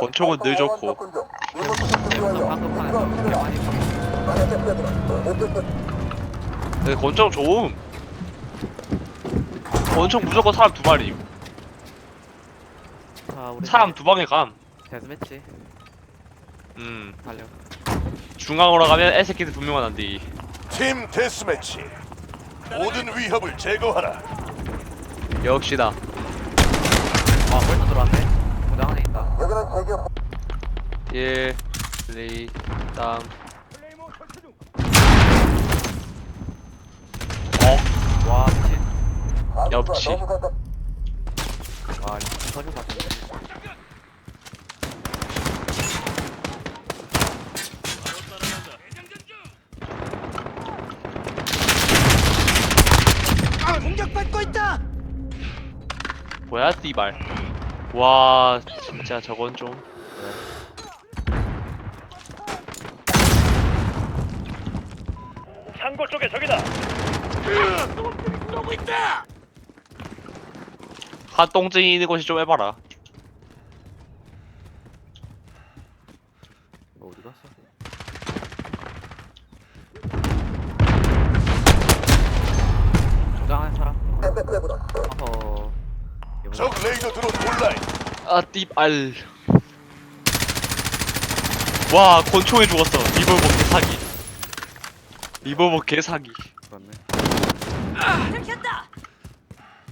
권총은 늘 좋고. 근데 권총 좋음. 권총 무조건 사람 두 마리. 자, 우리 사람 두 방에 감. 데스매치 음, 달려. 중앙으로 가면 애새끼들 분명한 안디 팀 데스매치. 모든 위협을 제거하라. 역시다. 아, 벌써 들어왔네. 무대 안에 있다. 1 2 3 어? 와, 미친. 옆치 와, 터질 것 같은데. 뭐야 띠발 와 진짜 저건 좀. 창고 쪽에 적이다. 핫똥증이 있는 곳이 좀 해봐라. 뭐 어디 갔어? 조장한 사람? 어허. 이번에 적 레이더 드론 온라인 아 띠발. 와 권총에 죽었어. 리볼버 개사기. 리볼버 개사기. 죽었네. 들켰다.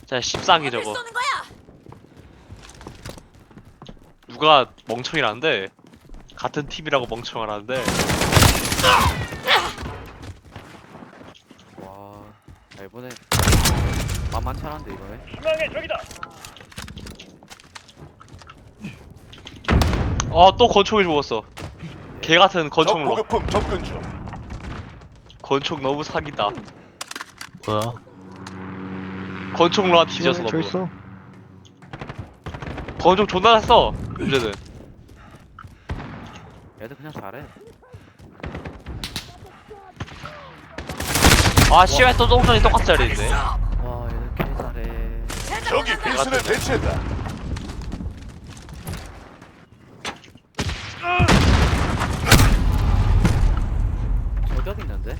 자 십사기 저거. 쏘는 거야? 누가 멍청이라는데? 같은 팀이라고 멍청하라는데? 와, 야, 이번에 만만치 않은데 이번에? 중앙에 적이다 어또 권총에 죽었어. 개 같은 적 권총로. 보급품 접근 중. 권총 너무 사기다. 뭐야? 권총로 뒤져서 저 너무 있어. 권총 존나 샀어 문제는. 애들 그냥 잘해. 아 씨발 또 똥전이 똑같이 자리있네. 와, 얘들 개 잘해. 적이 필수를 배치했다 저격 있는데?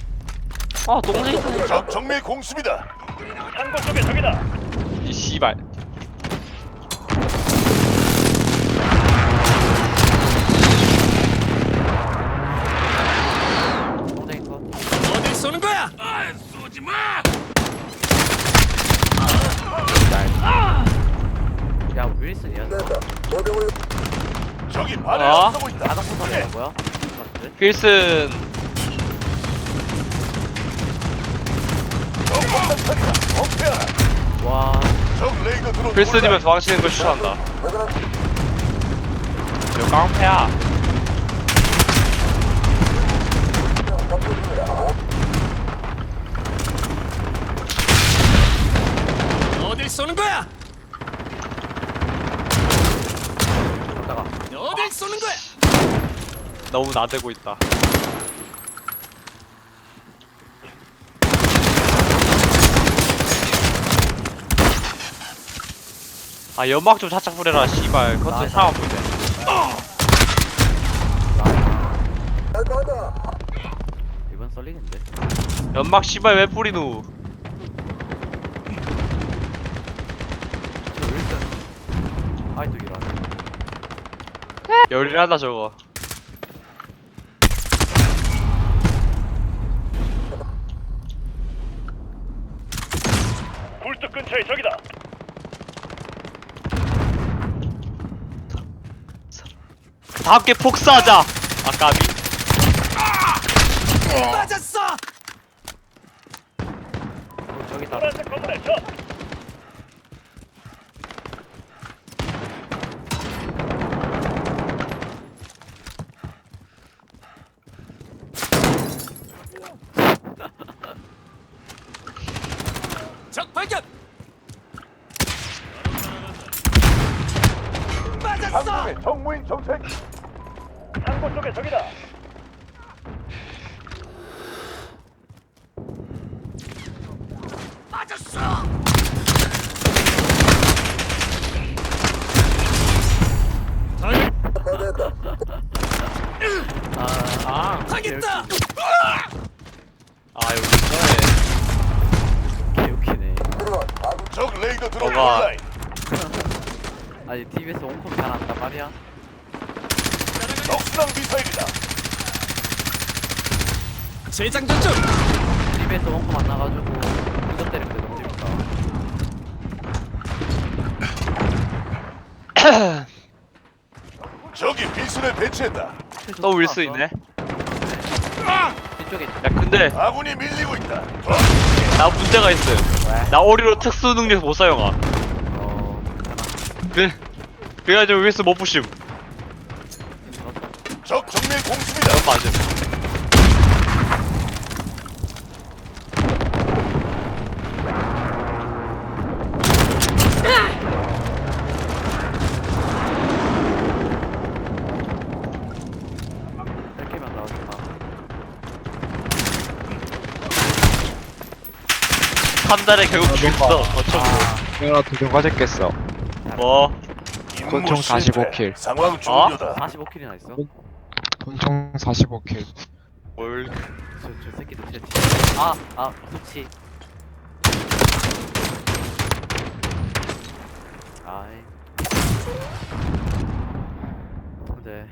아 똥전이 있네 적 정밀 공습이다 창고 쪽에 적이다 이 씨발. 어딜 쏘는 거야 야, 윌슨이야? 저거? 적이 발을 어? 앞서고 있다 포탑이야 뭐야? 같은데? 필슨 와, 적 레이더 드론 온라인. 도망치는 걸 추천한다. 이거 깡패야. 어딜 쏘는 거야. 어딜 쏘는 거야? 너무 나대고 있다 아 연막 좀 살짝 뿌려라 씨발 나- 사람 보이네 이번 썰리겠는데? 연막 씨발 왜 뿌리누 저 윌슨. 아이도 일하네. 열일하다 저거 굴뚝 근처에 적이다 다 함께 폭사하자. 아까비. 어, 저기 있다. 한국의 정무인 정책 항구 쪽에 적이다. 당했다. 아 여기 있네. 개웃기네. 적 레이더 드론 뭔가- 온라인 아니 TV에서 온컴 잘 안단 말이야. 적수당 미사일이다. 재장전 중. TV에서 온컴 안 나가지고 운전 때리는 게 너무 재밌다. 적이 비순을 배치했다. 또 윌스 있네 뒤쪽에 있다. 야 근데 아군이 밀리고 있다. 나 문제가 있어요 왜? 나 오리로 특수 능력 못 사용하 어, 괜찮아. 그 그래가지고 윌스 못 부심. 적 정밀 공습이다. 맞아 나와주마. 한 달에 결국 죽였어 어쩌고 내가 두명 가졌겠어. 뭐 권총 실패. 45킬. 상황 종료다. 45킬이나 있어? 권총 45킬. 뭘 저, 저 새끼 도대체 아, 아, 그치. 아이. 근데,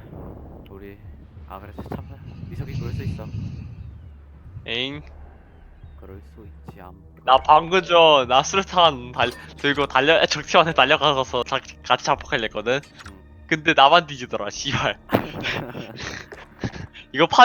우리, 아, 그래, 참, 미석이 그럴 수 있어. 에잉 그럴 수 있지, 암. 나 방금 전나 수류탄 달, 들고 달려 적팀한테 달려가서 자, 같이 잡폭하려 했거든 음. 근데 나만 뒤지더라 씨발 이거 파